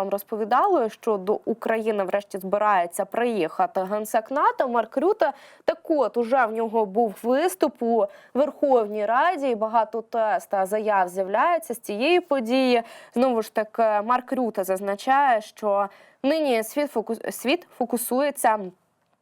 вам розповідали, що до України врешті збирається приїхати генсек НАТО Марк Рюта. Так от уже в нього був виступ у Верховній Раді. і Багато тест та заяв з'являється з цієї події. Знову ж таки, Марк Рюта зазначає, що нині світ фокус світ фокусується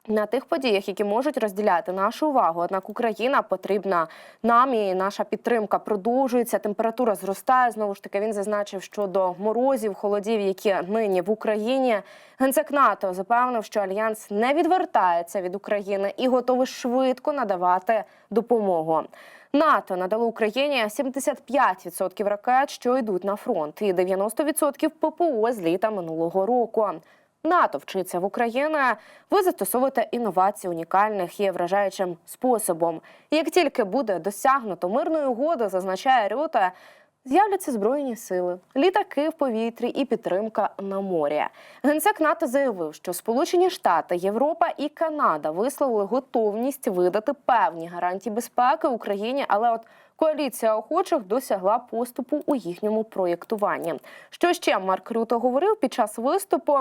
на тих подіях, які можуть розділяти нашу увагу. Однак Україна потрібна нам і наша підтримка продовжується. Температура зростає. Знову ж таки, він зазначив, що до морозів, холодів, які нині в Україні, генсек НАТО запевнив, що альянс не відвертається від України і готовий швидко надавати допомогу. НАТО надало Україні 75% ракет, що йдуть на фронт, і 90% ППО з літа минулого року. НАТО вчиться в Україні. Ви застосовуєте інновації унікальних і вражаючим способом. Як тільки буде досягнуто мирної угоди, зазначає Рюта, з'являться збройні сили, літаки в повітрі і підтримка на морі. Генсек НАТО заявив, що Сполучені Штати, Європа і Канада висловили готовність видати певні гарантії безпеки Україні, але от коаліція охочих досягла поступу у їхньому проєктуванні. Що ще Марк Рюто говорив під час виступу?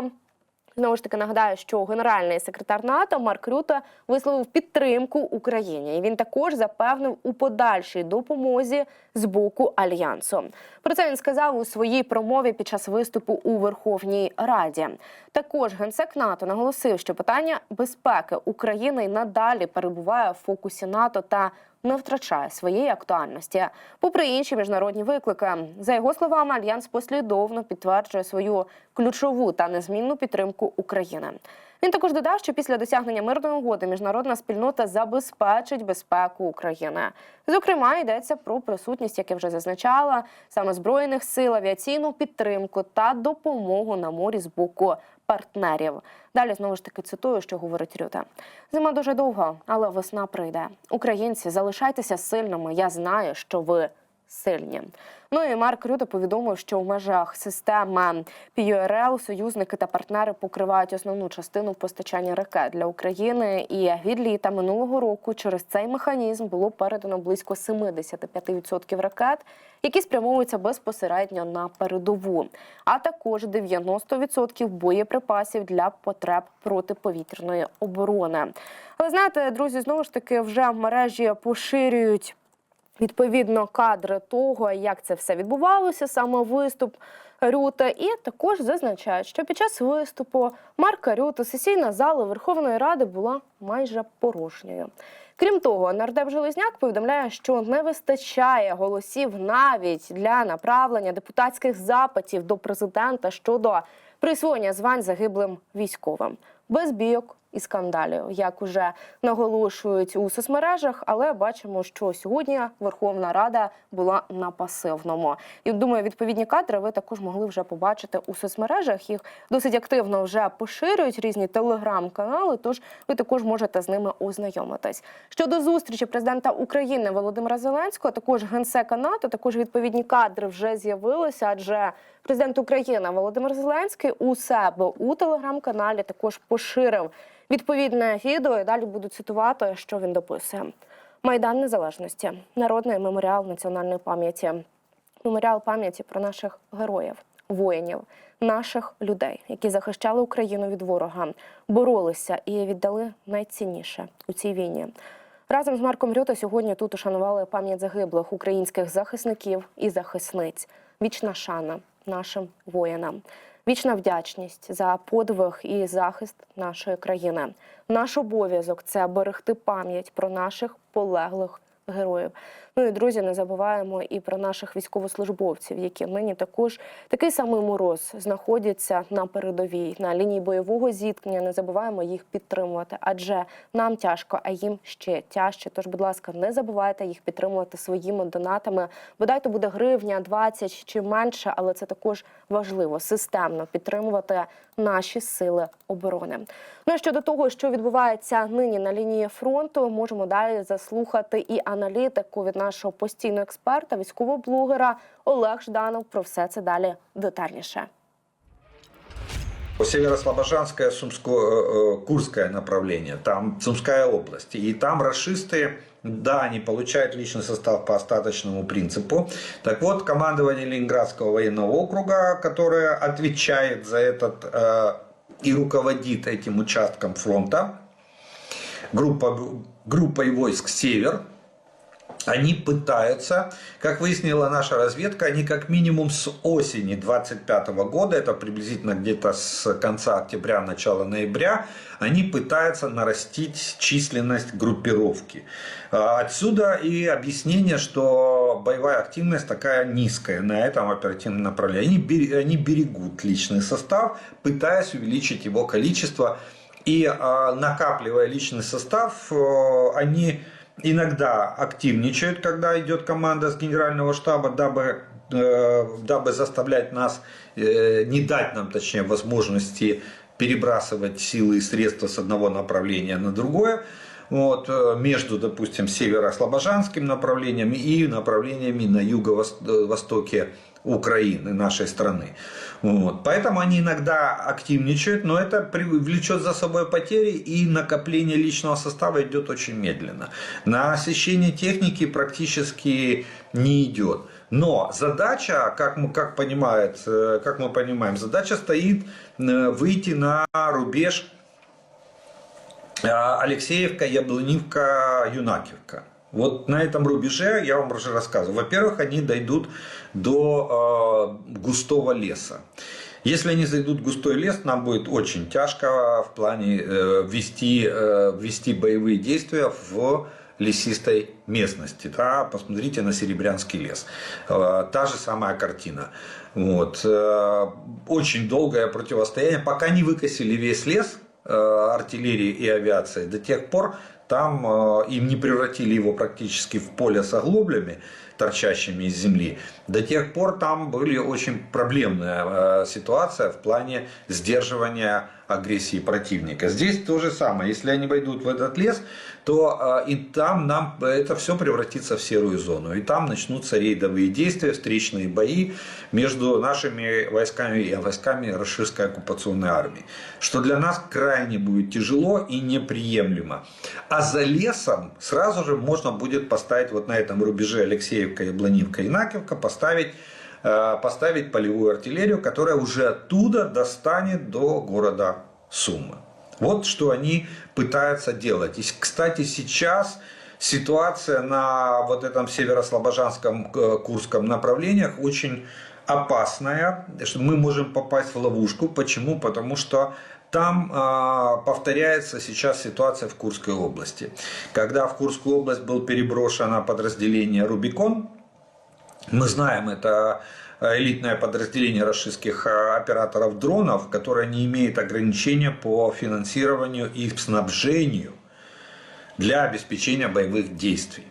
Знову ж таки нагадаю, що генеральний секретар НАТО Марк Рюте висловив підтримку Україні. І він також запевнив у подальшій допомозі з боку альянсу. Про це він сказав у своїй промові під час виступу у Верховній Раді. Також генсек НАТО наголосив, що питання безпеки України й надалі перебуває в фокусі НАТО та не втрачає своєї актуальності. Попри інші міжнародні виклики, за його словами, альянс послідовно підтверджує свою ключову та незмінну підтримку України. Він також додав, що після досягнення мирної угоди міжнародна спільнота забезпечить безпеку України. Зокрема, йдеться про присутність, як я вже зазначала, саме збройних сил, авіаційну підтримку та допомогу на морі з боку партнерів. Далі знову ж таки цитую, що говорить Рюте. Зима дуже довго, але весна прийде. Українці, залишайтеся сильними. Я знаю, що ви сильні. Ну і Марк Рюте повідомив, що в межах системи PURL союзники та партнери покривають основну частину постачання ракет для України. І від літа минулого року через цей механізм було передано близько 75% ракет, які спрямовуються безпосередньо на передову, а також 90% боєприпасів для потреб протиповітряної оборони. Але знаєте, друзі, знову ж таки вже в мережі поширюють. Відповідно, кадри того, як це все відбувалося, саме виступ Рюта, і також зазначають, що під час виступу Марка Рюта сесійна зала Верховної Ради була майже порожньою. Крім того, нардеп Железняк повідомляє, що не вистачає голосів навіть для направлення депутатських запитів до президента щодо присвоєння звань загиблим військовим без бійок і скандалів, як уже наголошують у соцмережах. Але бачимо, що сьогодні Верховна Рада була на пасивному. І думаю, відповідні кадри ви також могли вже побачити у соцмережах. Їх досить активно вже поширюють різні телеграм-канали. Тож ви також можете з ними ознайомитись. Щодо зустрічі президента України Володимира Зеленського, також генсека НАТО, також відповідні кадри вже з'явилися, адже президент України Володимир Зеленський у себе у телеграм-каналі також поширив відповідне відео. І далі буду цитувати, що він дописує. Майдан Незалежності, народний меморіал національної пам'яті, меморіал пам'яті про наших героїв, воїнів, наших людей, які захищали Україну від ворога, боролися і віддали найцінніше у цій війні. Разом з Марком Рюта сьогодні тут ушанували пам'ять загиблих українських захисників і захисниць. Вічна шана нашим воїнам. Вічна вдячність за подвиг і захист нашої країни. Наш обов'язок це берегти пам'ять про наших полеглих героїв. Ну і друзі, не забуваємо і про наших військовослужбовців, які нині також такий самий мороз знаходяться на передовій на лінії бойового зіткнення. Не забуваємо їх підтримувати, адже нам тяжко, а їм ще тяжче. Тож, будь ласка, не забувайте їх підтримувати своїми донатами. Бодай то буде гривня, 20 чи менше, але це також важливо системно підтримувати наші сили оборони. Ну і щодо того, що відбувається нині на лінії фронту, можемо далі заслухати і аналітику від нашого постійного експерта, військового блогера Олег Жданов. Про все це далі детальніше. Северослобожанское, Сумско, э, э, Курское направление, там Сумская область. И там расисты Да, они получают личный состав по остаточному принципу. Так вот, командование Ленинградского военного округа, которое отвечает за этот э, и руководит этим участком фронта, группа, группой войск «Север», они пытаются, как выяснила наша разведка, они как минимум с осени 25 года, это приблизительно где-то с конца октября, начала ноября, они пытаются нарастить численность группировки. А Отсюда и объяснение, что боевая активность такая низкая на этом оперативном направлении. Они, бер- они берегут личный состав, пытаясь увеличить его количество. И а, накапливая личный состав, э, они иногда активничают, когда идет команда с генерального штаба, дабы, э, дабы заставлять нас, э, не дать нам, точнее, возможности перебрасывать силы и средства с одного направления на другое. Вот, э, между, допустим, северо-слобожанским направлением и направлениями на юго-востоке Украины, нашей страны. Вот. Поэтому они иногда активничают, но это влечет за собой потери и накопление личного состава идет очень медленно. На осещение техники практически не идет. Но задача, как мы, как понимает, э, как мы понимаем, задача стоит э, выйти на рубеж э, Алексеевка, Яблонивка, Юнакивка. Вот на этом рубеже я вам уже рассказываю. Во-первых, они дойдут до э, густого леса. Если они зайдут в густой лес, нам будет очень тяжко в плане э, вести, э, вести боевые действия в лесистой местности. Да? Посмотрите на Серебрянский лес. Э, та же самая картина. Вот. Э, очень долгое противостояние. Пока не выкосили весь лес, э, артиллерии и авиации, до тех пор там э, им не превратили его практически в поле с оглоблями, торчащими из земли. До тех пор там были очень проблемная э, ситуация в плане сдерживания агрессии противника. Здесь то же самое. Если они войдут в этот лес, то э, и там нам это все превратится в серую зону. И там начнутся рейдовые действия, встречные бои между нашими войсками и войсками Рашистской оккупационной армии. Что для нас крайне будет тяжело и неприемлемо. А за лесом сразу же можно будет поставить вот на этом рубеже Алексеевка, Яблонивка и Накивка, поставить э, поставить полевую артиллерию, которая уже оттуда достанет до города Сумы. Вот что они пытаются делать. И, кстати, сейчас ситуация на вот этом северо-слобожанском э, Курском направлениях очень опасная, что мы можем попасть в ловушку. Почему? Потому что там э, повторяется сейчас ситуация в Курской области. Когда в Курскую область был переброшено подразделение «Рубикон», мы знаем, это элитное подразделение российских операторов дронов, которое не имеет ограничения по финансированию и снабжению для обеспечения боевых действий.